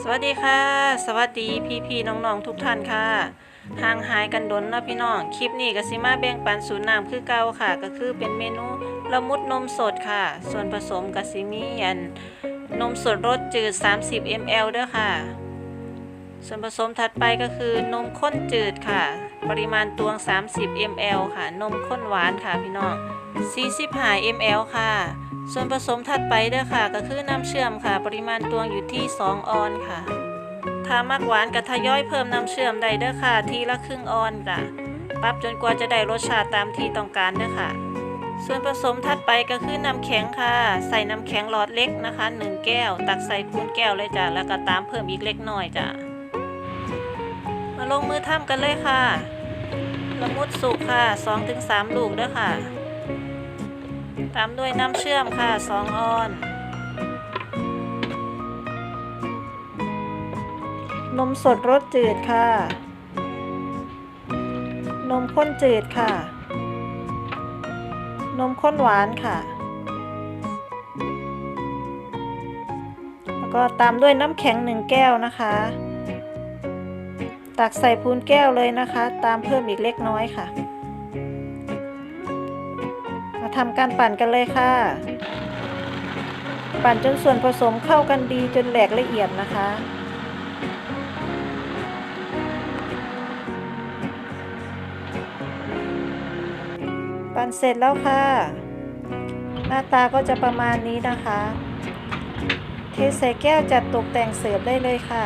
สวัสดีค่ะ สวัสดีพี่พี่น้องๆทุกท่านค่ะห่างหายกันดนนะพี่น้องคลิปนี้ก็สิมาแบ่งปันสูตรน้ำคือเก่าค่ะ ก็คือเป็นเมนูละมุดนมสดค่ะ ส่วนผสมก็สิมีอันนมสดรสจืด 30 ml เด้อค่ะ ส่วนผสมถัดไปก็คือนมข้นจืดค่ะ ปริมาณตวง 30 ml ค่ะ นมข้นหวานค่ะพี่น้อง45 ml ค่ะ ส่วนผสมถัดไปเด้อค่ะ ก็คือน้ำเชื่อมค่ะ ปริมาณตวงอยู่ที่ 2 ออนค่ะ ถ้ามากหวานก็ทยอยเพิ่มน้ำเชื่อมได้เด้อค่ะ ทีละครึ่งออนค่ะ ปรับจนกว่าจะได้รสชาติตามที่ต้องการเด้อค่ะ ส่วนผสมถัดไปก็คือน้ำแข็งค่ะ ใส่น้ำแข็งหลอดเล็กนะคะ 1 แก้ว ตักใส่คูณแก้วเลยจ้ะ แล้วก็ตามเพิ่มอีกเล็กน้อยจ้ะ มาลงมือทำกันเลยค่ะละมุดสุกค่ะ 2-3 ลูกเด้อค่ะ ตามด้วยน้ำเชื่อมค่ะ2ออน นมสดรสจืดค่ะ นมข้นจืดค่ะ นมข้นหวานค่ะ แล้วก็ตามด้วยน้ำแข็งหนึ่งแก้วนะคะ ตักใส่พูนแก้วเลยนะคะ ตามเพิ่มอีกเล็กน้อยค่ะ ทำการปั่นกันเลยค่ะ ปั่นจนส่วนผสมเข้ากันดีจนแหลกละเอียดนะคะปั่นเสร็จแล้วค่ะ หน้าตาก็จะประมาณนี้นะคะ เทใส่แก้วจัดตกแต่งเสิร์ฟได้เลยค่ะ